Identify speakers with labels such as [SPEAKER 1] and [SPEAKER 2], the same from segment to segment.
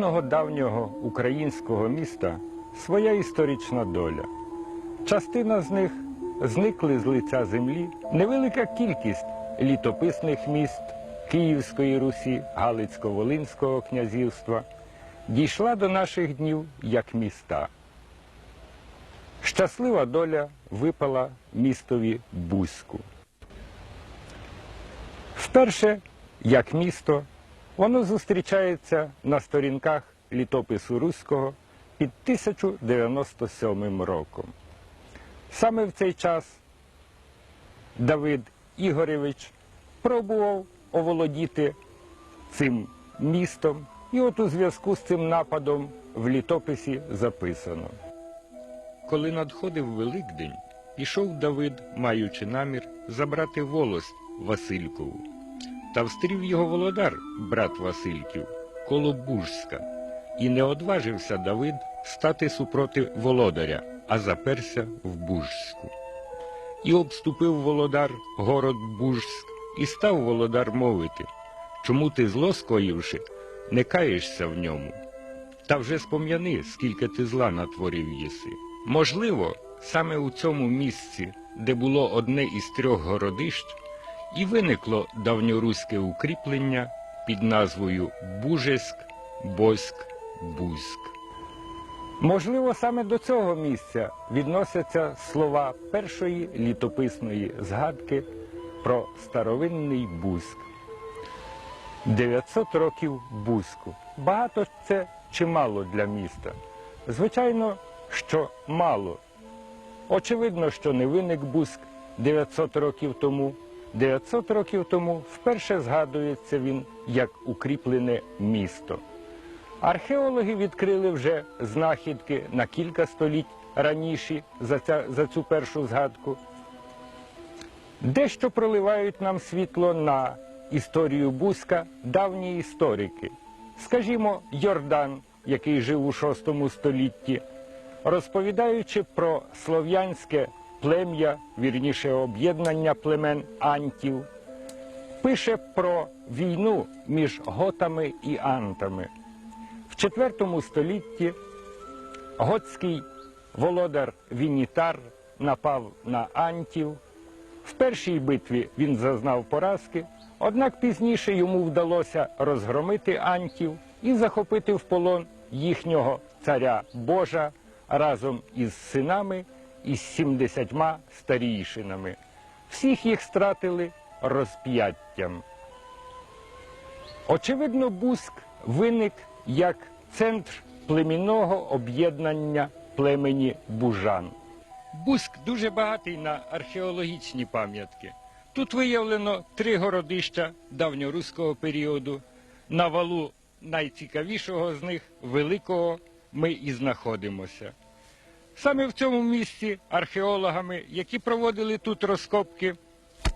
[SPEAKER 1] кожного давнього українського міста своя історична доля. Частина з них зникли з лиця землі. Невелика кількість літописних міст Київської Русі, Галицько-Волинського князівства дійшла до наших днів як міста. Щаслива доля випала містові Бузьку. Вперше, як місто, воно зустрічається на сторінках літопису Руського під 1097 роком. Саме в цей час Давид Ігоревич пробував оволодіти цим містом, і от у зв'язку з цим нападом в літописі записано. Коли надходив Великдень, пішов Давид, маючи намір забрати волость Василькову. Та встрів його володар, брат Васильків, коло Бужська, і не одважився Давид стати супроти володаря, а заперся в Бужську. І обступив володар город Бужськ, і став володар мовити, чому ти зло скоївши, не каєшся в ньому. Та вже спом'яни, скільки ти зла натворив єси. Можливо, саме у цьому місці, де було одне із трьох городищ, і виникло давньоруське укріплення під назвою Бужеськ, Боськ, Бузьк. Можливо, саме до цього місця відносяться слова першої літописної згадки про старовинний Бузьк. 900 років Бузьку. Багато це чи мало для міста? Звичайно, що мало. Очевидно, що не виник Бузьк 900 років тому. 900 років тому вперше згадується він як укріплене місто. Археологи відкрили вже знахідки на кілька століть раніше за, ця, за цю першу згадку. Дещо проливають нам світло на історію Бузька давні історики. Скажімо, Йордан, який жив у VI столітті, розповідаючи про слов'янське плем'я, вірніше об'єднання племен антів, пише про війну між готами і антами. В IV столітті готський володар Вінітар напав на антів. В першій битві він зазнав поразки, однак пізніше йому вдалося розгромити антів і захопити в полон їхнього царя Божа разом із синами і з 70 старійшинами. Всіх їх стратили розп'яттям. Очевидно, Буск виник як центр племінного об'єднання племені Бужан. Буск дуже багатий на археологічні пам'ятки. Тут виявлено три городища давньоруського періоду. На валу найцікавішого з них великого ми і знаходимося. Саме в цьому місці археологами, які проводили тут розкопки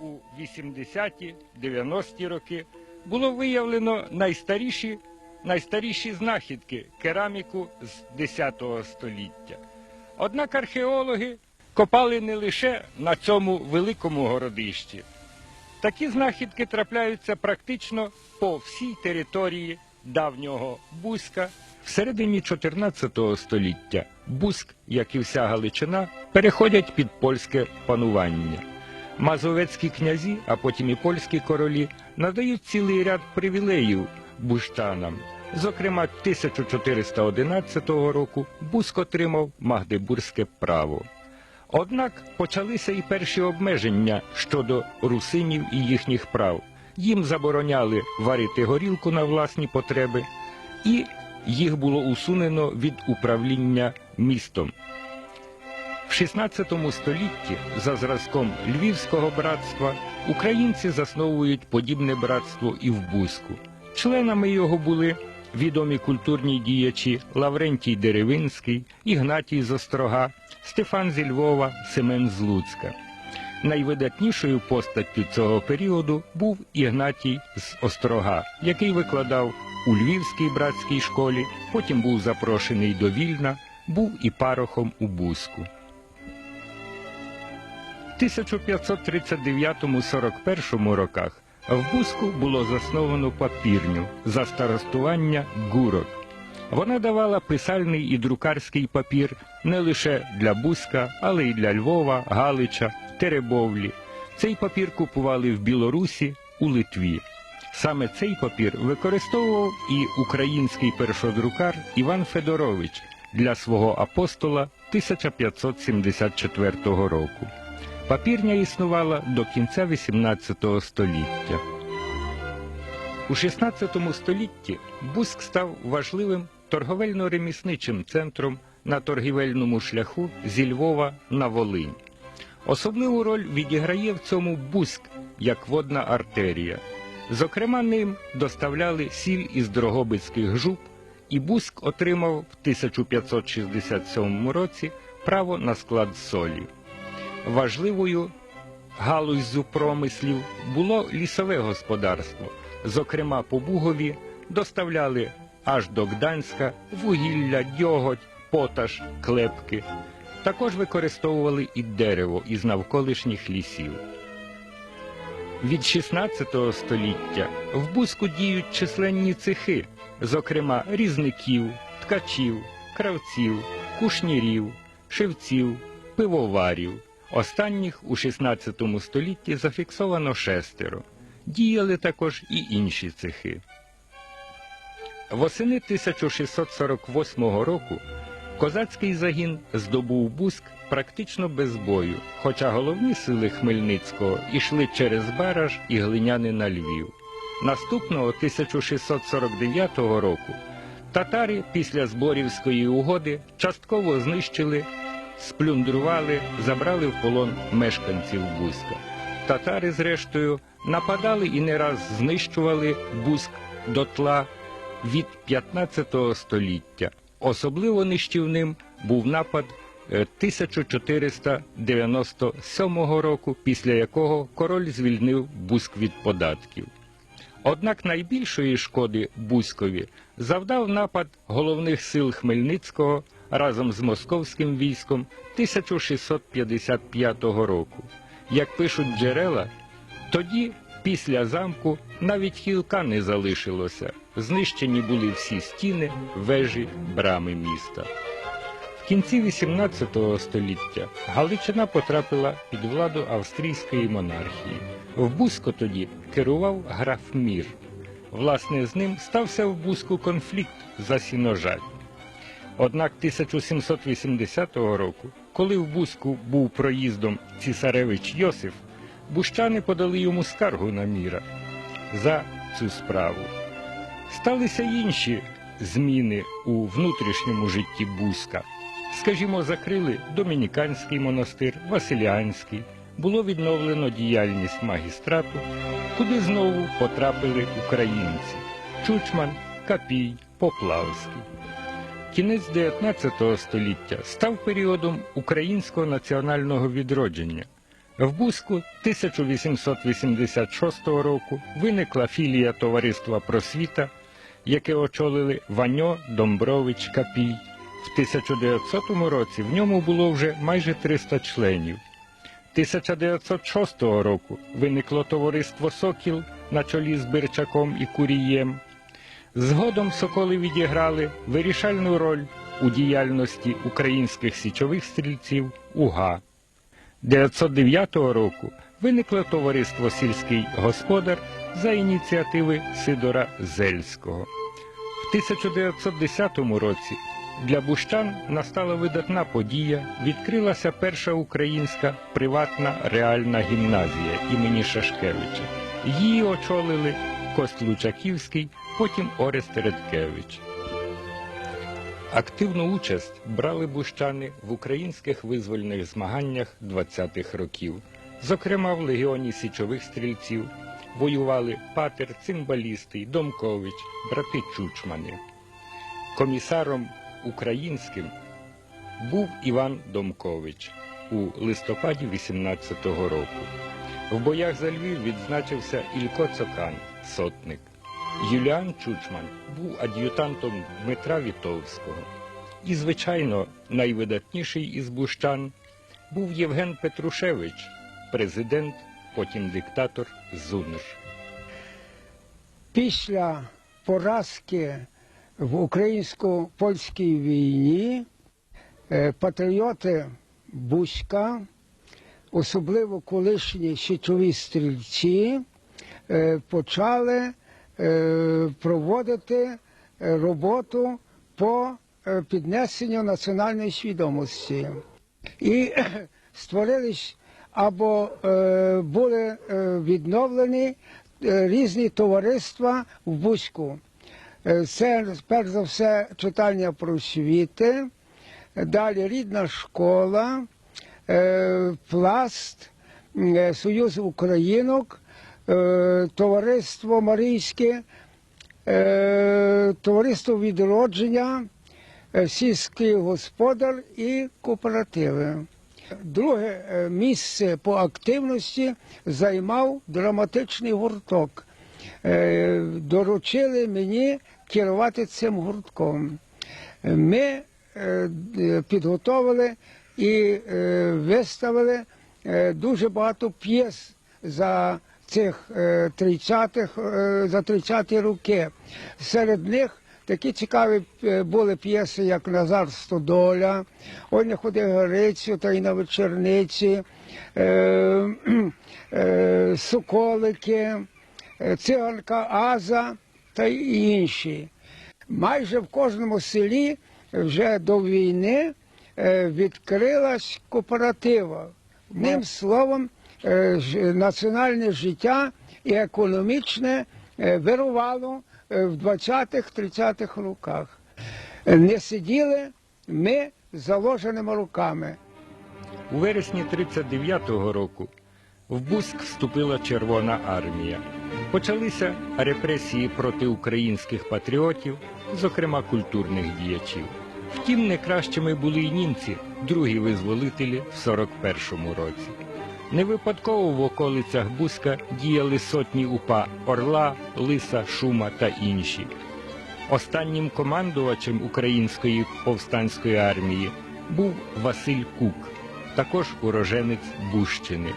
[SPEAKER 1] у 80-ті, 90-ті роки, було виявлено найстаріші, найстаріші знахідки кераміку з 10 століття. Однак археологи копали не лише на цьому великому городищі. Такі знахідки трапляються практично по всій території давнього Бузька. В середині 14 століття Бузьк, як і вся Галичина, переходять під польське панування. Мазовецькі князі, а потім і польські королі надають цілий ряд привілеїв бущанам. Зокрема, 1411 року Бузьк отримав Магдебурзьке право. Однак почалися і перші обмеження щодо русинів і їхніх прав. Їм забороняли варити горілку на власні потреби, і їх було усунено від управління містом. В 16 столітті за зразком Львівського братства українці засновують подібне братство і в Бузьку. Членами його були відомі культурні діячі Лаврентій Деревинський, Ігнатій з Острога, Стефан зі Львова, Семен з Луцька. Найвидатнішою постаттю цього періоду був Ігнатій з Острога, який викладав у Львівській братській школі, потім був запрошений до Вільна, був і парохом у Бузьку. В 1539-41 роках в Бузьку було засновано папірню за старостування гурок. Вона давала писальний і друкарський папір не лише для Бузька, але й для Львова, Галича, Теребовлі. Цей папір купували в Білорусі, у Литві. Саме цей папір використовував і український першодрукар Іван Федорович для свого апостола 1574 року. Папірня існувала до кінця XVIII століття. У XVI столітті Буск став важливим торговельно-ремісничим центром на торгівельному шляху зі Львова на Волинь. Особливу роль відіграє в цьому Буск як водна артерія. Зокрема, ним доставляли сіль із Дрогобицьких жуб, і Буск отримав в 1567 році право на склад солі. Важливою галуззю промислів було лісове господарство. Зокрема, по Бугові доставляли аж до Гданська вугілля, дьоготь, поташ, клепки. Також використовували і дерево із навколишніх лісів. Від 16 століття в Бузьку діють численні цехи, зокрема різників, ткачів, кравців, кушнірів, шивців, пивоварів. Останніх у 16 столітті зафіксовано шестеро. Діяли також і інші цехи. Восени 1648 року козацький загін здобув Буск практично без бою, хоча головні сили Хмельницького йшли через Бараж і Глиняни на Львів. Наступного 1649 року татари після Зборівської угоди частково знищили, сплюндрували, забрали в полон мешканців Бузька. Татари, зрештою, нападали і не раз знищували Бузьк дотла від 15 століття. Особливо нищівним був напад е, 1497 року, після якого король звільнив Бузьк від податків. Однак найбільшої шкоди Бузькові завдав напад головних сил Хмельницького разом з московським військом 1655 року. Як пишуть джерела, тоді, після замку, навіть хілка не залишилося. Знищені були всі стіни, вежі, брами міста. В кінці XVIII століття Галичина потрапила під владу австрійської монархії. В Бузько тоді керував граф Мір. Власне, з ним стався в Бузьку конфлікт за сіножаль. Однак 1780 року, коли в Бузьку був проїздом цісаревич Йосиф, бущани подали йому скаргу на міра за цю справу. Сталися інші зміни у внутрішньому житті Бузька. Скажімо, закрили Домініканський монастир, Василіанський, було відновлено діяльність магістрату, куди знову потрапили українці Чучман, Капій, Поплавський. Кінець 19 століття став періодом українського національного відродження. В Бузьку 1886 року виникла філія Товариства Просвіта, яке очолили Ваньо, Домбрович, Капій. В 1900 році в ньому було вже майже 300 членів. 1906 року виникло товариство Сокіл на чолі з Бирчаком і Курієм. Згодом соколи відіграли вирішальну роль у діяльності українських січових стрільців УГА. 909 року виникло товариство сільський господар за ініціативи Сидора Зельського. В 1910 році для бущан настала видатна подія. Відкрилася перша українська приватна реальна гімназія імені Шашкевича. Її очолили Кост Лучаківський, потім Орест Редкевич. Активну участь брали бущани в українських визвольних змаганнях 20-х років. Зокрема, в легіоні січових стрільців воювали Патер, Цимбалістий, Домкович, брати Чучмани. Комісаром українським був Іван Домкович у листопаді 18-го року. В боях за Львів відзначився Ілько Цокан, сотник. Юліан Чучман був ад'ютантом Дмитра Вітовського. І, звичайно, найвидатніший із бущан був Євген Петрушевич, президент, потім диктатор Зуниш.
[SPEAKER 2] Після поразки в українсько-польській війні е, патріоти Бузька, особливо колишні січові стрільці, е, почали е, проводити роботу по піднесенню національної свідомості. І створились або е, були е, відновлені е, різні товариства в Бузьку. Це перш за все читання просвіти, далі рідна школа, пласт, Союз Українок, товариство Марійське, товариство відродження, сільський господар і кооперативи. Друге е, місце по активності займав драматичний гурток. Е, Доручили мені керувати цим гуртком. Ми е, підготовили і виставили дуже багато п'єс за цих е, 30-х, е, за 30-ті роки. Серед них Такі цікаві е, були п'єси, як Назар Стодоля, Ой не ходи Грицю та й на вечорниці, е, е, Соколики, Циганка Аза та й інші. Майже в кожному селі вже до війни відкрилась кооператива. Одним словом, національне життя і економічне вирувало в 20-30-х роках. Е, Не сиділи ми з заложеними руками.
[SPEAKER 1] У вересні 39-го року в Бузьк вступила Червона армія. Почалися репресії проти українських патріотів, зокрема культурних діячів. Втім, не кращими були й німці, другі визволителі в 41-му році. Не випадково в околицях Бузька діяли сотні упа Орла, Лиса, Шума та інші. Останнім командувачем української повстанської армії був Василь Кук, також уроженець Бущини.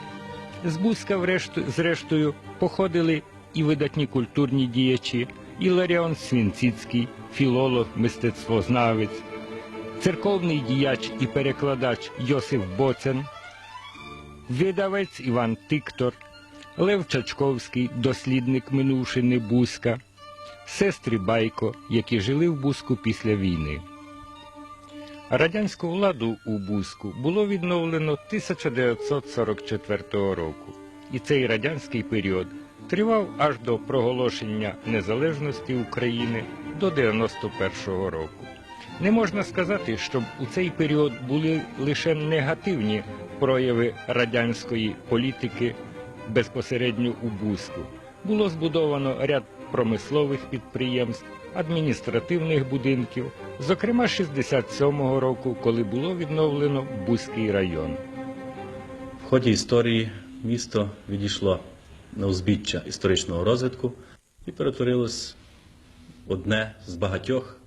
[SPEAKER 1] З врешту- зрештою, походили і видатні культурні діячі, і Ларіон Свінціцький, філолог, мистецтвознавець, церковний діяч і перекладач Йосиф Боцен, видавець Іван Тиктор, Лев Чачковський, дослідник минувшини Бузька, сестри Байко, які жили в Бузьку після війни. Радянську владу у Бузьку було відновлено 1944 року, і цей радянський період тривав аж до проголошення незалежності України до 91 року. Не можна сказати, щоб у цей період були лише негативні прояви радянської політики безпосередньо у Бузьку. Було збудовано ряд промислових підприємств, адміністративних будинків, зокрема 67-го року, коли було відновлено Бузький район.
[SPEAKER 3] В ході історії місто відійшло на узбіччя історичного розвитку і перетворилось одне з багатьох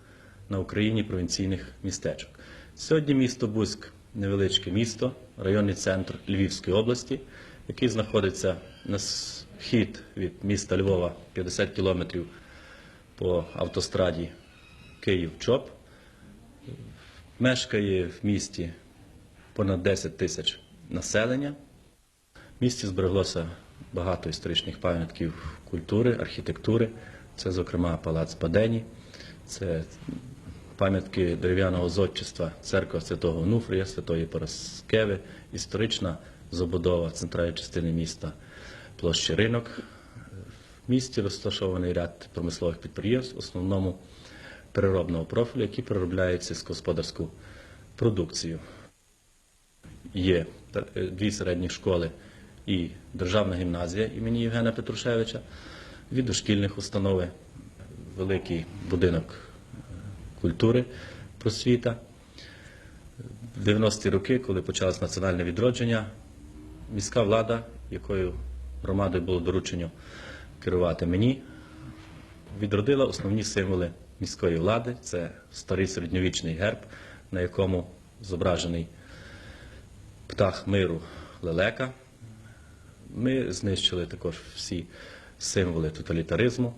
[SPEAKER 3] на Україні провінційних містечок. Сьогодні місто Бузьк невеличке місто, районний центр Львівської області, який знаходиться на схід від міста Львова 50 кілометрів по автостраді Київ-Чоп. Мешкає в місті понад 10 тисяч населення. В місті збереглося багато історичних пам'ятків культури, архітектури. Це, зокрема, палац Падені, це пам'ятки дерев'яного зодчества, церква Святого Онуфрія, Святої Параскеви, історична забудова центральної частини міста, площі ринок. В місті розташований ряд промислових підприємств, в основному переробного профілю, які переробляють сільськогосподарську продукцію. Є е, дві середні школи і державна гімназія імені Євгена Петрушевича, від дошкільних установи, великий будинок е, культури, просвіта. В 90-ті роки, коли почалось національне відродження, міська влада, якою громадою було доручено керувати мені, відродила основні символи міської влади. Це старий середньовічний герб, на якому зображений птах миру лелека. Ми знищили також всі символи тоталітаризму.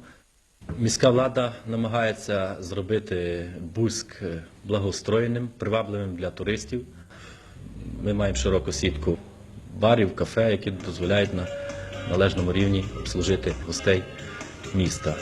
[SPEAKER 3] Міська влада намагається зробити Бузьк е, благоустроєним, привабливим для туристів. Ми маємо широку сітку барів, кафе, які дозволяють на належному рівні обслужити гостей міста.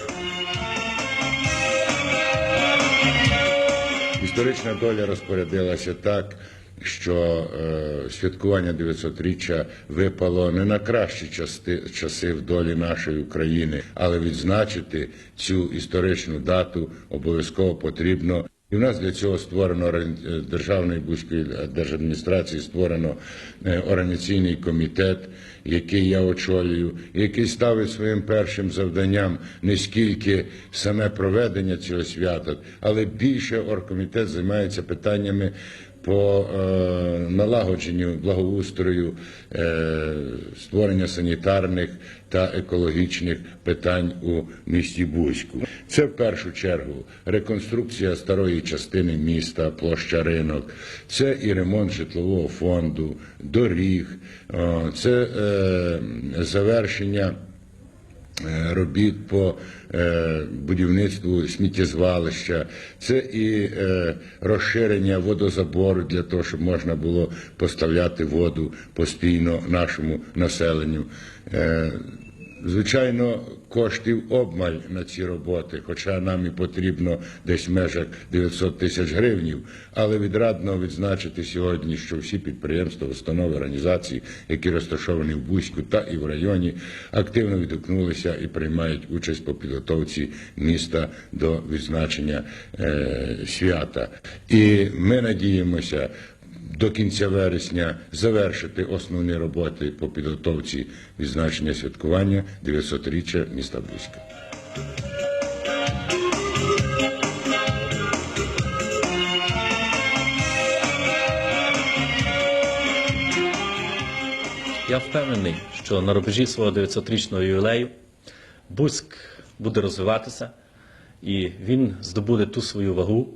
[SPEAKER 4] Історична доля розпорядилася так, що е, святкування 900-річчя випало не на кращі части, часи в долі нашої України, але відзначити цю історичну дату обов'язково потрібно. І в нас для цього створено е, Державної Бузької держадміністрації створено е, організаційний комітет, який я очолюю, який ставить своїм першим завданням не скільки саме проведення цього свята, але більше оргкомітет займається питаннями по е, налагодженню благоустрою, е, створення санітарних та екологічних питань у місті Бузьку. Це в першу чергу реконструкція старої частини міста, площа ринок, це і ремонт житлового фонду, доріг, е, це завершення робіт по е, будівництву сміттєзвалища, це і е, розширення водозабору для того, щоб можна було поставляти воду постійно нашому населенню. Звичайно, коштів обмаль на ці роботи, хоча нам і потрібно десь в межах 900 тисяч гривнів. Але відрадно відзначити сьогодні, що всі підприємства, установи, організації, які розташовані в Бузьку та і в районі, активно відгукнулися і приймають участь по підготовці міста до відзначення е, свята. І ми надіємося до кінця вересня завершити основні роботи по підготовці відзначення святкування 900-річчя міста Бузька.
[SPEAKER 3] Я впевнений, що на рубежі свого 900-річного ювілею Бузьк буде розвиватися і він здобуде ту свою вагу,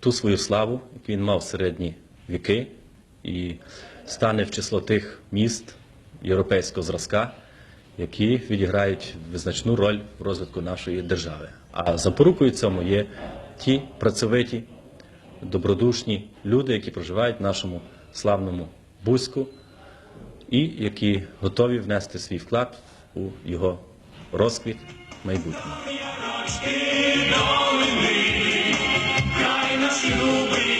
[SPEAKER 3] ту свою славу, яку він мав в середні віки, і стане в число тих міст європейського зразка, які відіграють визначну роль в розвитку нашої держави. А запорукою цьому є ті працьовиті, добродушні люди, які проживають в нашому славному Бузьку і які готові внести свій вклад у його розквіт
[SPEAKER 5] долини, край наш любий.